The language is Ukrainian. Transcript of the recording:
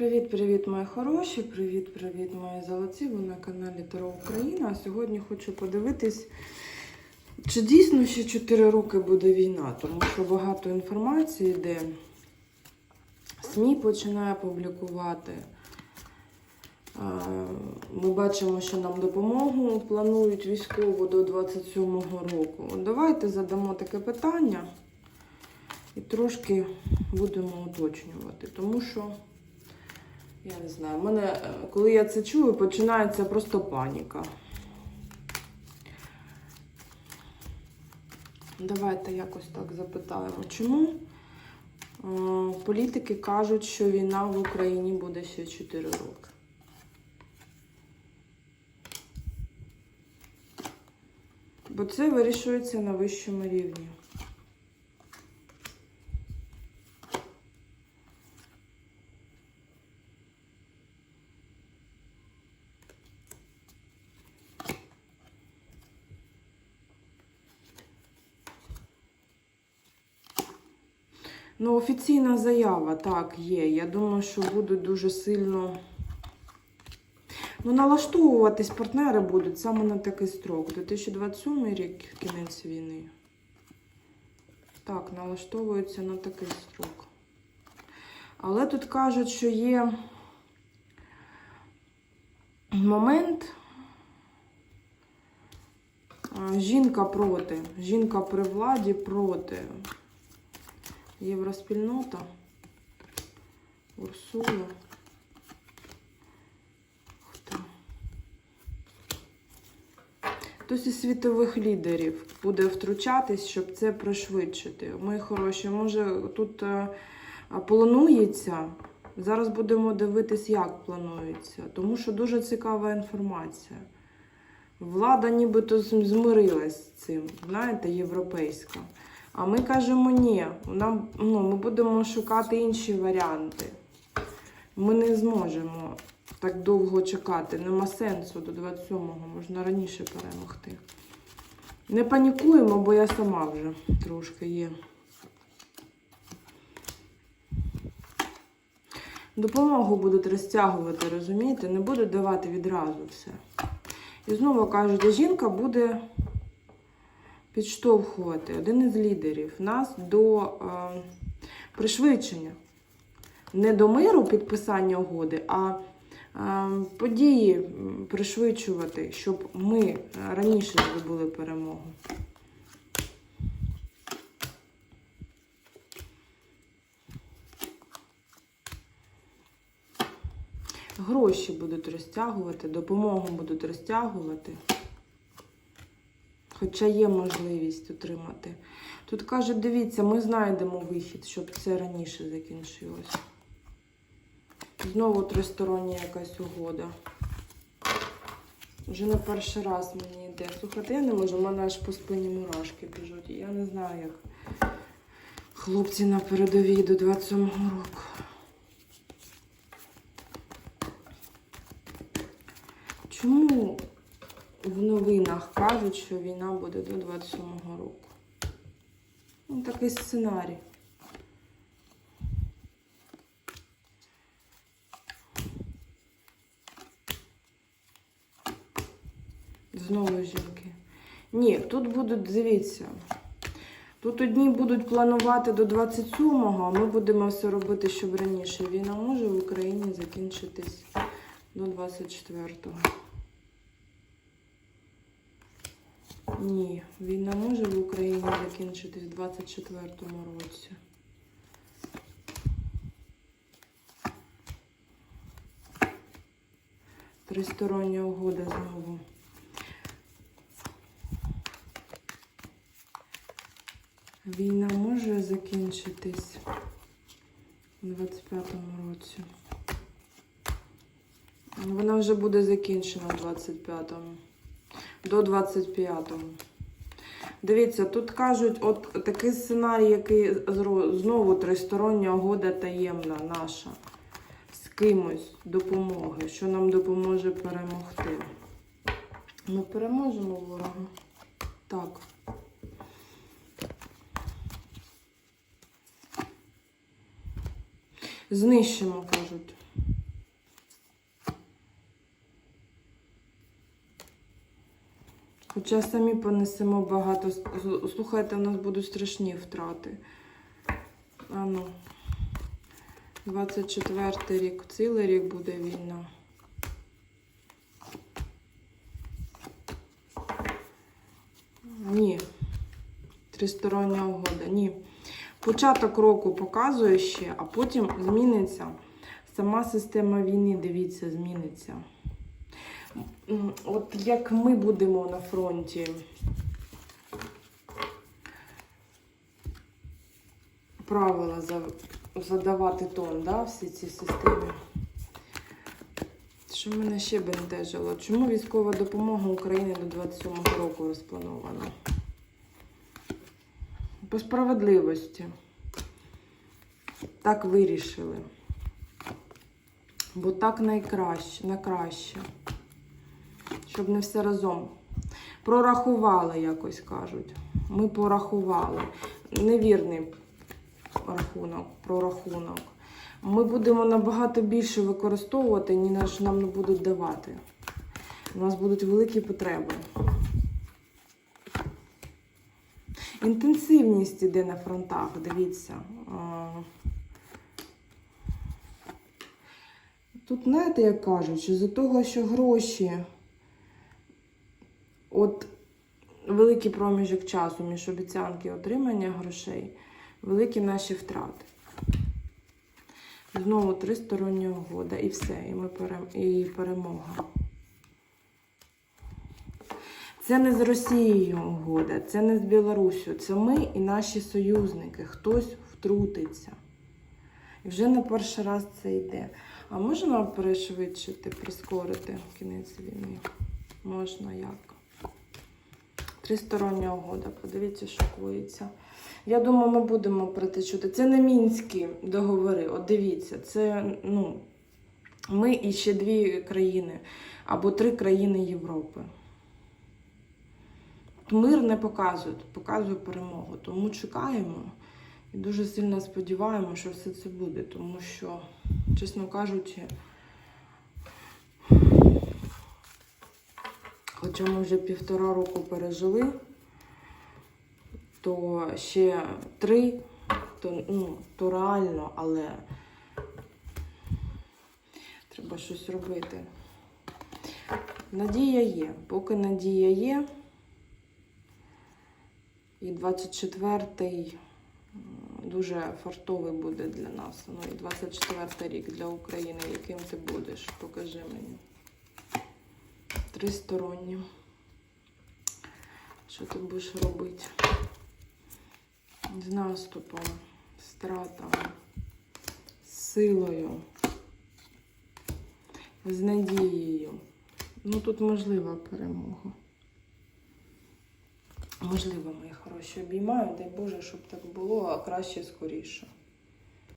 Привіт-привіт, мої хороші! Привіт-привіт, мої золоті! Ви на каналі Таро Україна. А сьогодні хочу подивитись, чи дійсно ще 4 роки буде війна, тому що багато інформації йде. СМІ починає публікувати. Ми бачимо, що нам допомогу планують військову до 27-го року. Давайте задамо таке питання і трошки будемо уточнювати, тому що. Я не знаю, в мене, е, коли я це чую, починається просто паніка. Давайте якось так запитаємо, чому е, політики кажуть, що війна в Україні буде ще 4 роки. Бо це вирішується на вищому рівні. Ну, офіційна заява, так, є. Я думаю, що будуть дуже сильно. Ну, налаштовуватись партнери будуть саме на такий строк. 2027 рік кінець війни. Так, налаштовуються на такий строк. Але тут кажуть, що є момент. Жінка проти. Жінка при владі проти. Євроспільнота, Урсула. Хто? Хтось із світових лідерів буде втручатись, щоб це пришвидшити. Мої хороші, може тут е, планується. Зараз будемо дивитись, як планується, тому що дуже цікава інформація. Влада нібито змирилась з цим, знаєте, європейська. А ми кажемо ні, нам, ну, ми будемо шукати інші варіанти. Ми не зможемо так довго чекати. Нема сенсу до 27-го, можна раніше перемогти. Не панікуємо, бо я сама вже трошки є. Допомогу будуть розтягувати, розумієте? Не будуть давати відразу все. І знову кажуть, жінка буде підштовхувати один із лідерів нас до е, пришвидшення. Не до миру підписання угоди, а е, події пришвидшувати, щоб ми раніше здобули перемогу. Гроші будуть розтягувати, допомогу будуть розтягувати. Хоча є можливість отримати. Тут кажуть, дивіться, ми знайдемо вихід, щоб це раніше закінчилось. Знову тристороння якась угода. Вже не перший раз мені йде. Слухайте, я не можу, в мене аж по спині мурашки біжуть. Я не знаю, як хлопці на передовій до 27-го року. Чому в новинах кажуть, що війна буде до 27-го року? Ну, такий сценарій. Знову жінки. Ні, тут будуть, дивіться. Тут одні будуть планувати до 27-го, а ми будемо все робити, щоб раніше. Війна може в Україні закінчитись до 24-го. Ні, війна може в Україні закінчитись в 24-му році. Тристороння угода знову. Війна може закінчитись у 25-му році. Вона вже буде закінчена в 25-му. До 25-го. Дивіться, тут кажуть, от такий сценарій, який знову тристороння угода таємна наша. З кимось допомоги, що нам допоможе перемогти. Ми переможемо ворога. Так. Знищимо, кажуть. Хоча самі понесемо багато. Слухайте, у нас будуть страшні втрати. А ну. 24 рік, цілий рік буде війна. Ні. Тристороння угода. Ні. Початок року показує ще, а потім зміниться. Сама система війни, дивіться, зміниться. От як ми будемо на фронті. Правила задавати тон, да, всі ці системи. Що мене ще бентежило? Чому військова допомога України до 27-го року розпланована? По справедливості. Так вирішили. Бо так найкраще, найкраще. Щоб не все разом. Прорахували, якось кажуть. Ми порахували. Невірний рахунок, прорахунок. Ми будемо набагато більше використовувати, ніж нам не будуть давати. У нас будуть великі потреби. Інтенсивність іде на фронтах, дивіться. Тут знаєте, як кажуть, що за того, що гроші, от великий проміжок часу між обіцянки і отримання грошей, великі наші втрати. Знову тристороння угода і все, і ми перем... і перемога. Це не з Росією угода, це не з Білоруссю, це ми і наші союзники. Хтось втрутиться. І вже не перший раз це йде. А можна перешвидшити, прискорити кінець війни? Можна як? Тристороння угода. Подивіться, що коїться. Я думаю, ми будемо про чути. Це не мінські договори. От дивіться, це ну, ми і ще дві країни або три країни Європи. Мир не показують, показує перемогу. Тому чекаємо і дуже сильно сподіваємося, що все це буде, тому що, чесно кажучи, хоча ми вже півтора року пережили, то ще три, то, ну, то реально, але треба щось робити. Надія є. Поки надія є, і 24-й дуже фартовий буде для нас. Ну і 24-й рік для України. Яким ти будеш? Покажи мені. Тристоронні. Що ти будеш робити? З наступом, стратами, силою, з надією. Ну тут можлива перемога. Можливо, мої хороші, обіймаю, дай Боже, щоб так було, а краще скоріше.